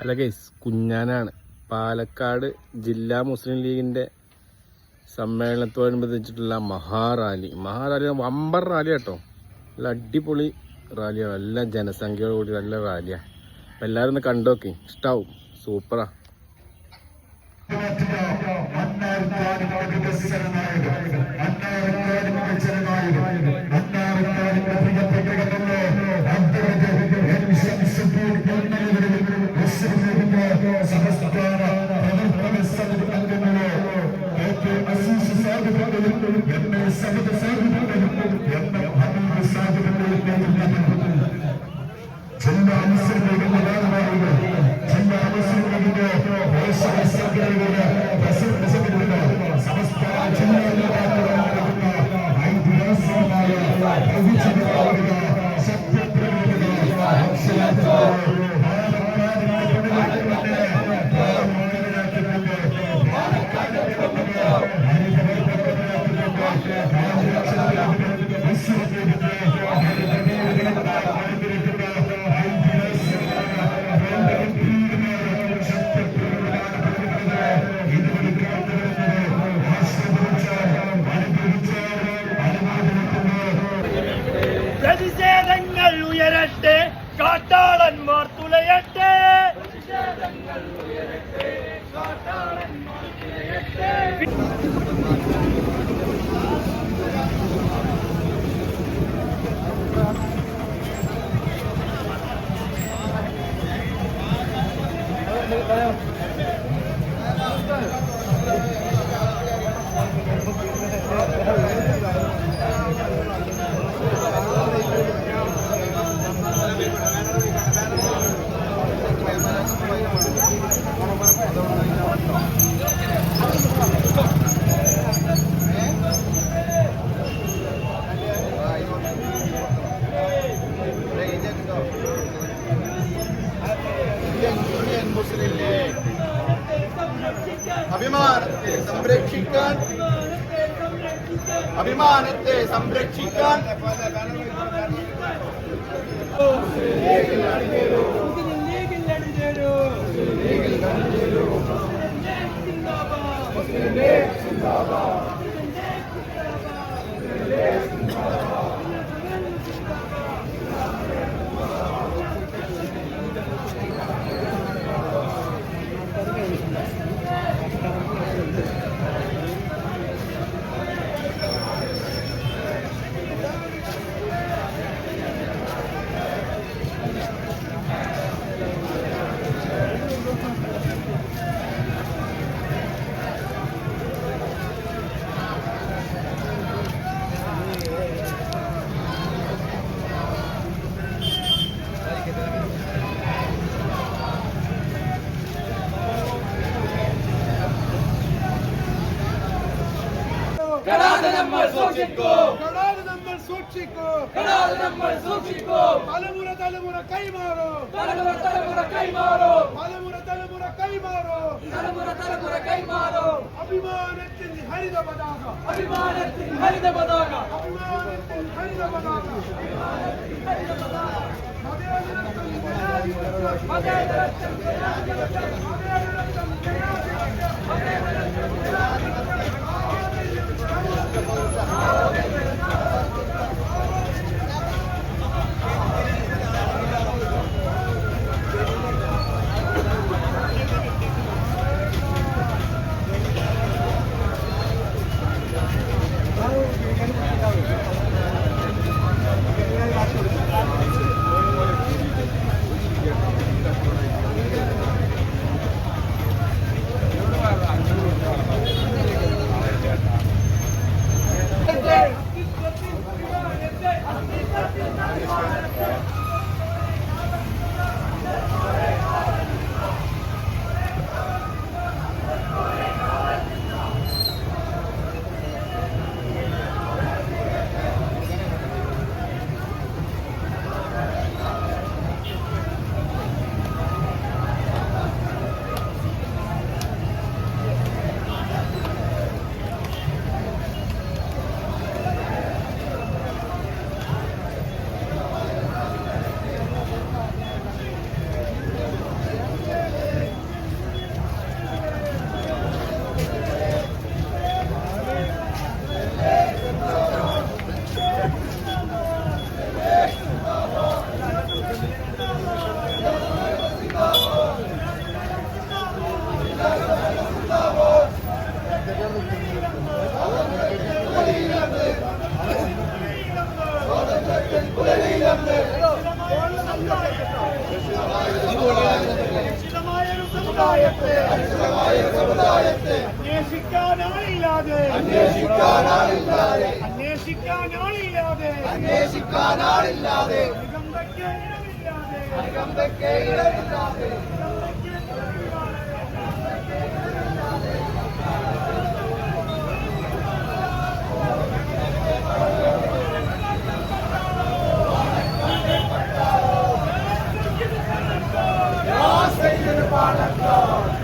അല്ല ഗൈസ് കുഞ്ഞാനാണ്. പാലക്കാട് ജില്ലാ മുസ്ലിം ലീഗിന്റെ സമ്മേളനത്തോടനുബന്ധിച്ചിട്ടുള്ള മഹാറാലി മഹാറാലി വമ്പർ റാലി കേട്ടോ നല്ല അടിപൊളി റാലിയാണ് നല്ല ജനസംഖ്യയോട് കൂടി നല്ല റാലിയാണ് എല്ലാവരും ഒന്ന് കണ്ടോക്കി. ഇഷ്ടാവും. സൂപ്പറാ ജില്ലാ മുസ്ലിം ലീഗിന്റെ നേതാവാണ് ജില്ലാ മുസ്ലിം ലീഗിന്റെ ദേശീയ Valeu. അഭിമാനത്തെ സംരക്ഷിക്കാൻ അഭിമാനത്തെ സംരക്ഷിക്കാൻ നമ്മൾ നമ്മൾ സൂക്ഷിക്കൂ തലമുറ തലമുറ കൈമാറും തലമുറ തലമുറ കൈമാറും തലമുറ തലമുറ കൈമാറും തലമുറ തലമുറ കൈമാറും അഭിമാനത്തിൻ ഹരിത പതാക അഭിമാനത്തിൻ ഹരിത പതാക അഭിമാനത്തിൻ ഹരിത പതാക മതേതരത്വം ജനാധിപത്യം മതേതരത്വം ജനാധിപത്യം മതേതരത്വം ജനാധിപത്യം മതേതരത്വം ജനാധിപത്യം അന്വേഷിക്കാനാളില്ലാതെ നിഗന്ധയ്ക്ക് ഇടമില്ലാതെ നിഗന്ധയ്ക്ക്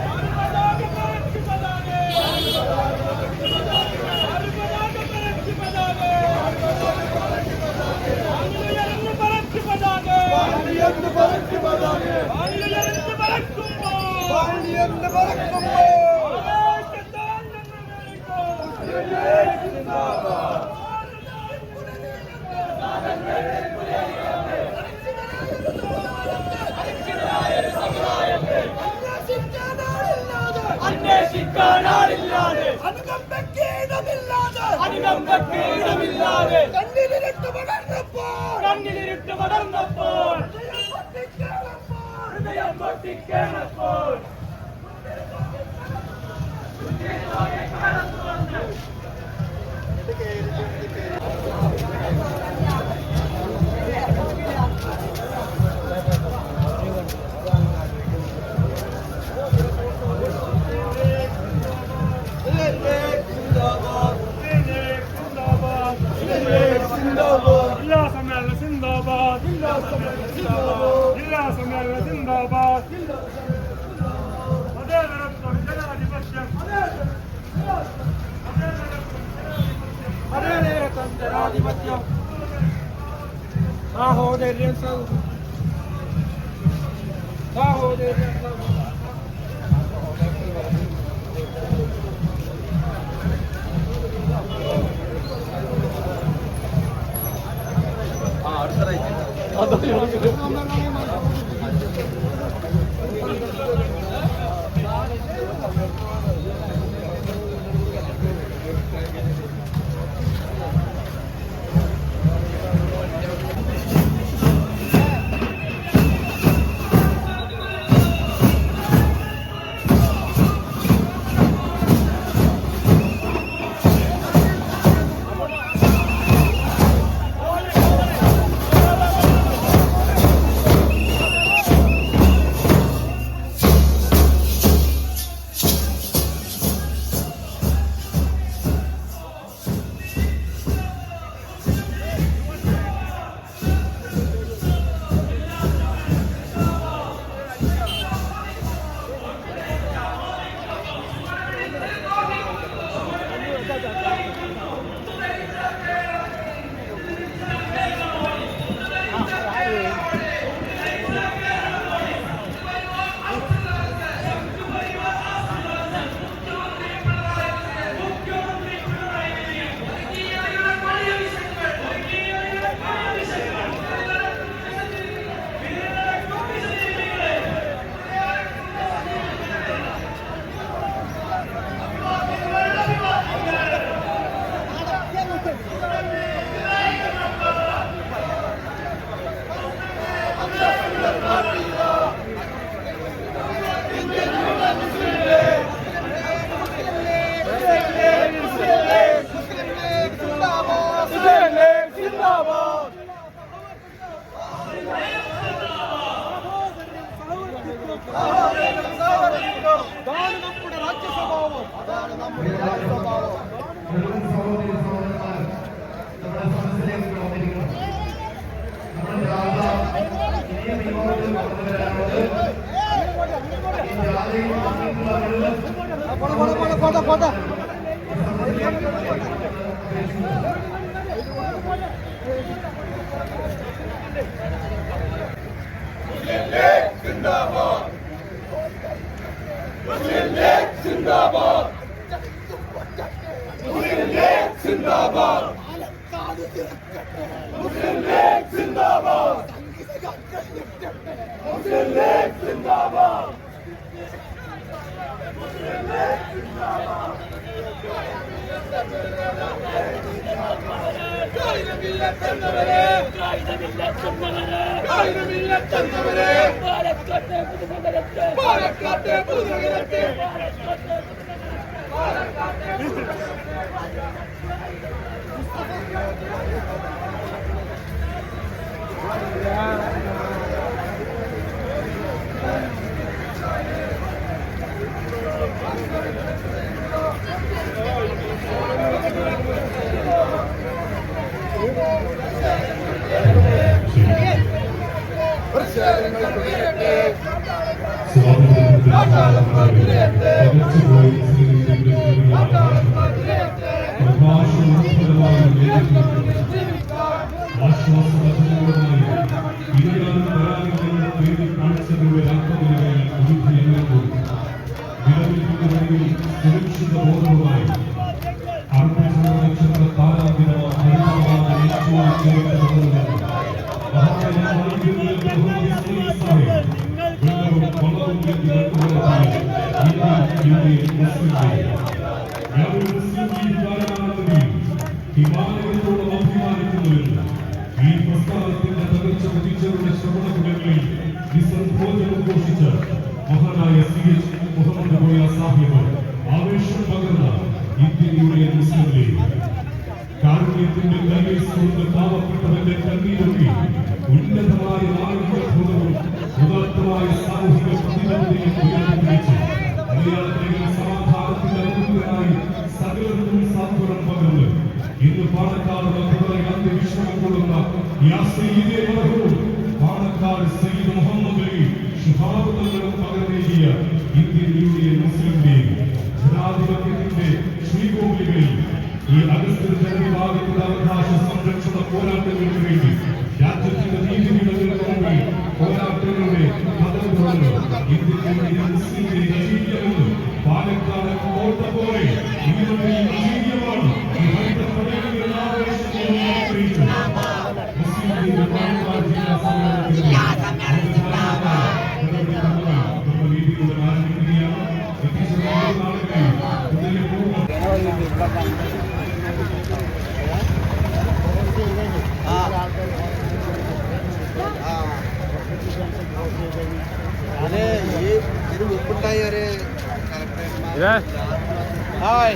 Mübarek Ramazan. తంత్రాధిపత్యం సాహోదర్యం సౌ సాహోదర్యం సౌ అర్థమైంది പാലക്കാട്ടെ ഞാനൊരു മുസ്ലിം തീരുമാനമാണെങ്കിലും ഹിമാലയത്തോളം അഭിമാനിക്കുന്നുവെന്ന് ഈ പ്രസ്ഥാനത്തിന്റെ തകർച്ച തിരിച്ചുള്ള ശ്രമണകുടങ്ങളിൽ നിസ്സംഭോജനം ഘോഷിച്ച മഹാനായ സി എച്ച് മുഹമ്മദ് ഗോയ സാഹിബ് ആവേശം പകർന്ന ഇന്ത്യൻ യൂണിയൻ മുസ്ലിം ലീഗ് കാരുണ്യത്തിന്റെ കൈയിൽ പാവപ്പെട്ടവന്റെ കണ്ണീരൊക്കെ ഉന്നതമായ Thank you. टायरे इधर हाय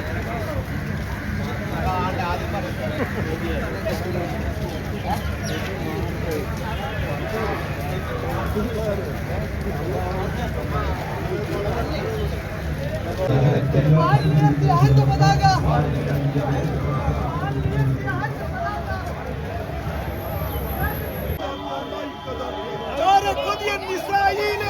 तो बताएगा النسائيين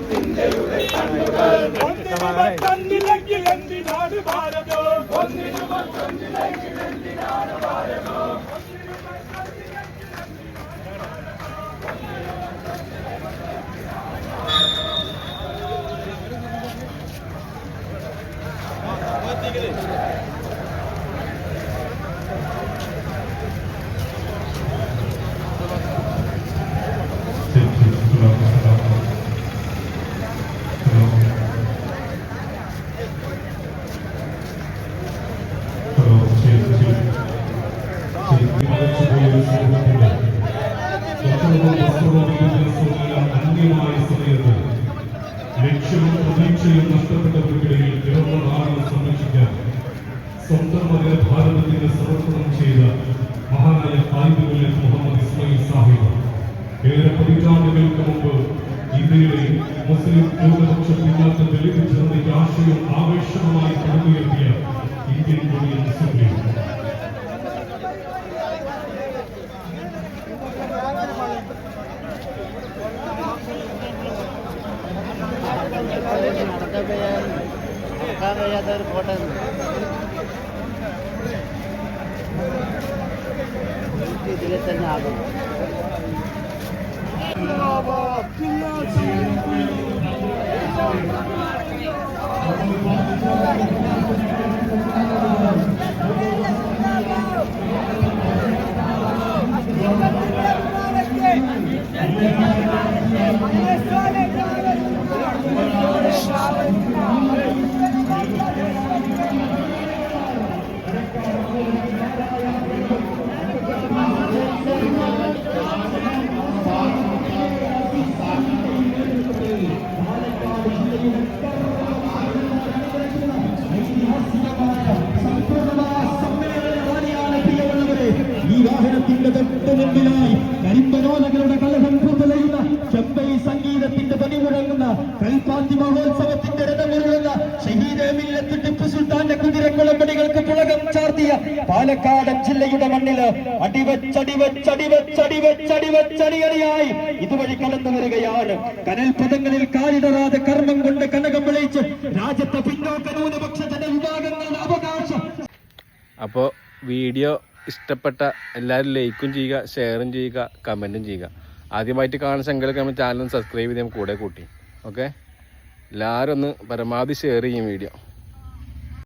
ലക്ഷ്യവും പ്രതീക്ഷയും നഷ്ടപ്പെട്ടവർക്കിടയിൽ ജനങ്ങളാണെന്ന് സംരക്ഷിക്കാൻ സ്വന്തം മകൻ ഭാരതത്തിന് സമർപ്പണം ചെയ്ത മഹാനായ കായികമുല്ല മുഹമ്മദ് ഇസ്മായിൽ സാഹിബ് ഏറെ പതിറ്റാണ്ടുകൾക്ക് മുമ്പ് ഇന്ത്യയിലെ മുസ്ലിം ന്യൂനപക്ഷ പിന്നാക്കം ദളിത് ആശയം ആവേശമായി ആവേശവുമായി Kagayan, Kagayadar Bhotan. দিলেছেন আগে കൽപ്പാത്തി മഹോത്സവത്തിന്റെ രഥമുരുളുന്ന ഷഹീദ് ടിപ്പു സുൽത്താന്റെ കുതിരക്കുളമ്പടികൾക്ക് പുളകം ചാർത്തിയ പാലക്കാട് ജില്ലയുടെ മണ്ണിൽ അടിവച്ചടിവച്ചടിവച്ചടിവച്ചടിവച്ചടിവച്ചടിയടിയായി. ഇതുവഴി കടന്നു വരികയാണ്. കനൽ പദങ്ങളിൽ കാലിടറാതെ കർമ്മം കൊണ്ട് കനകം വിളയിച്ച് രാജ്യത്തെ പിന്നോക്ക ന്യൂനപക്ഷ ജനവിഭാഗങ്ങളുടെ അവകാശം. അപ്പോൾ വീഡിയോ ഇഷ്ടപ്പെട്ട എല്ലാവരും ലൈക്കും ചെയ്യുക ഷെയറും ചെയ്യുക കമന്റും ചെയ്യുക. ആദ്യമായിട്ട് കാണുന്ന സംഘടന നമ്മൾ ചാനൽ സബ്സ്ക്രൈബ് ചെയ്ത് കൂടെ കൂട്ടി. ഓക്കെ? എല്ലാവരും ഒന്ന് പരമാവധി ഷെയർ ചെയ്യും വീഡിയോ